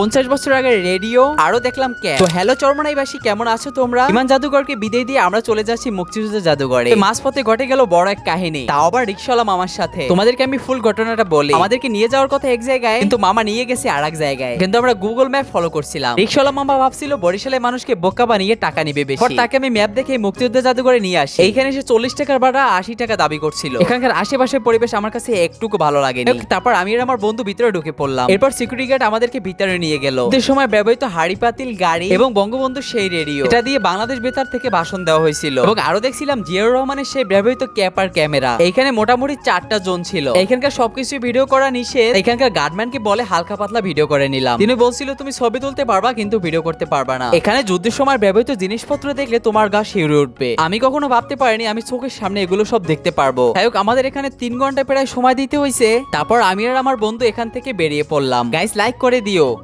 পঞ্চাশ বছর আগে রেডিও আরও দেখলাম ক্যাপ তো হ্যালো চরমনাইবাসী কেমন আছো তোমরা? বিমান জাদুঘরকে বিদায় দিয়ে আমরা চলে যাচ্ছি মুক্তিযুদ্ধ জাদুঘরে। মাঝপথে ঘটে গেল বড় এক কাহিনী। তাও আবার রিক্সাওয়ালা মামার সাথে। তোমাদেরকে আমি ফুল ঘটনাটা বলি। আমাদেরকে নিয়ে যাওয়ার কথা এক জায়গায় কিন্তু মামা নিয়ে গেছে আর এক জায়গায়। কিন্তু আমরা গুগল ম্যাপ ফলো করছিলাম। রিক্সাওয়ালা মামা ভাবছিল বরিশালের মানুষকে বোকা বানিয়ে টাকা নিবে বেশি। তাকে আমি ম্যাপ দেখে মুক্তিযুদ্ধ জাদুঘরে নিয়ে আসি। এইখানে এসে চল্লিশ টাকার ভাড়া আশি টাকা দাবি করছিল। এখানকার আশেপাশের পরিবেশ আমার কাছে একটুকু ভালো লাগেনি। তারপর আমি আর আমার বন্ধু ভিতরে ঢুকে পড়লাম। এরপর সিকিউরিটি গার্ড আমাদেরকে ভিতরে নিয়ে গেল। যে সময় ব্যবহৃত হাড়ি পাতিল গাড়ি এবং বঙ্গবন্ধু সেই রেডিও। এটা দিয়ে বাংলাদেশ বেতার থেকে ভাষণ দেওয়া হয়েছিল। এবং আরও দেখছিলাম জিয়াউর রহমানের সেই ব্যবহৃত ক্যাপ আর ক্যামেরা। এখানে মোটামুটি চারটা জোন ছিল। এখানকার সবকিছু ভিডিও করা নিষেধ। এখানকার গার্ডম্যানকে বলে হালকা পাতলা ভিডিও করে নিলাম। তিনি বলছিল তুমি ছবি তুলতে পারবা কিন্তু ভিডিও করতে পারবা না। এখানে যুদ্ধের সময় ব্যবহৃত জিনিসপত্র দেখলে তোমার গা শিউরে উঠবে। আমি কখনো ভাবতে পারিনি আমি চোখের সামনে এগুলো সব দেখতে পারব। যাই হোক আমাদের এখানে তিন ঘণ্টা প্রায় সময় দিতে হয়েছে। তারপর আমি আর আমার বন্ধু এখান থেকে বেরিয়ে পড়লাম। গাইস লাইক করে দিও।